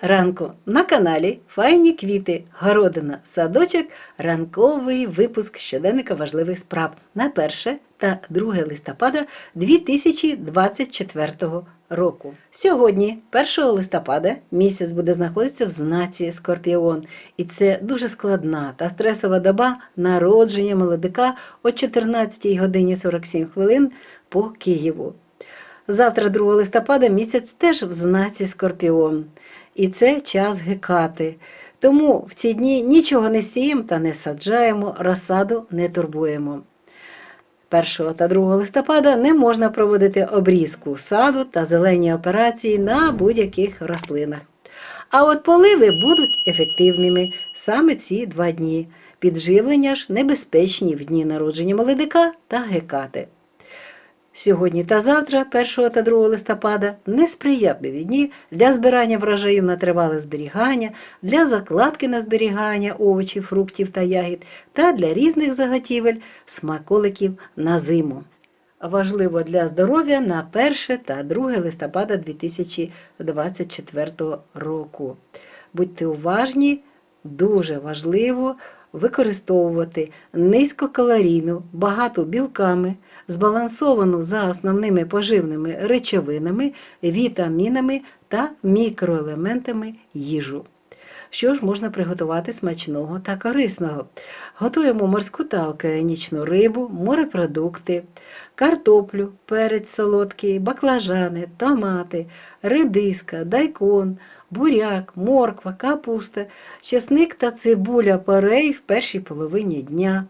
ранку на каналі Файні квіти, городина, садочок, ранковий випуск щоденника важливих справ на 1 та 2 листопада 2024 року. Сьогодні, 1 листопада, місяць буде знаходитися в знаці Скорпіон, і це дуже складна та стресова доба народження молодика о 14 годині 47 хвилин по Києву. Завтра, 2 листопада, місяць теж в знаці Скорпіон. І це час гекати. Тому в ці дні нічого не сіємо та не саджаємо, розсаду не турбуємо. 1 та 2 листопада не можна проводити обрізку саду та зелені операції на будь-яких рослинах. А от поливи будуть ефективними саме ці два дні. Підживлення ж небезпечні в дні народження молодика та гекати. Сьогодні та завтра, 1 та 2 листопада, несприятливі дні для збирання врожаю на тривале зберігання, для закладки на зберігання овочів, фруктів та ягід та для різних заготівель смаколиків на зиму. Важливо для здоров'я на 1 та 2 листопада 2024 року. Будьте уважні, дуже важливо використовувати низькокалорійну, багату білками, збалансовану за основними поживними речовинами, вітамінами та мікроелементами їжу. Що ж можна приготувати смачного та корисного? Готуємо морську та океанічну рибу, морепродукти, картоплю, перець солодкий, баклажани, томати, редиска, дайкон, буряк, морква, капуста, чесник та цибуля порей в першій половині дня.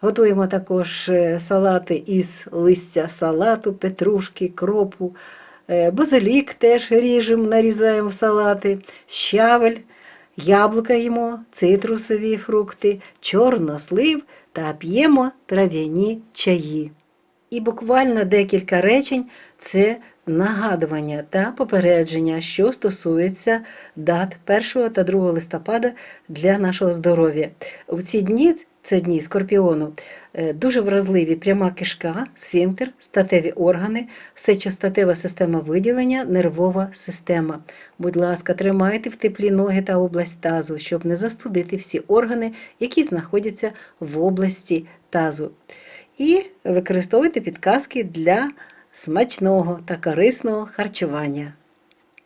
Готуємо також е, салати із листя салату, петрушки, кропу, е, базилік теж ріжемо, нарізаємо в салати, щавель, яблука їмо, цитрусові фрукти, чорнослив та п'ємо трав'яні чаї. І буквально декілька речень це нагадування та попередження, що стосується дат 1 та 2 листопада для нашого здоров'я. У ці дні, це дні скорпіону, е, дуже вразливі пряма кишка, сфінктер, статеві органи, сечостатева система виділення, нервова система. Будь ласка, тримайте в теплі ноги та область тазу, щоб не застудити всі органи, які знаходяться в області тазу. І використовуйте підказки для смачного та корисного харчування.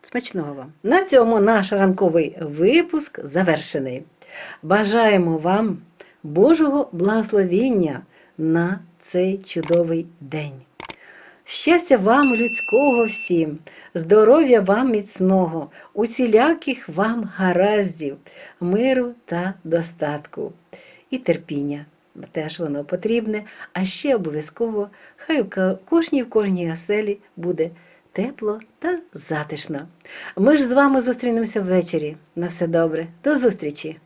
Смачного вам! На цьому наш ранковий випуск завершений. Бажаємо вам Божого благословіння на цей чудовий день. Щастя вам людського всім, здоров'я вам міцного, усіляких вам гараздів, миру та достатку і терпіння. Теж воно потрібне, а ще обов'язково хай у кожній в кожній оселі буде тепло та затишно. Ми ж з вами зустрінемося ввечері. На все добре. До зустрічі!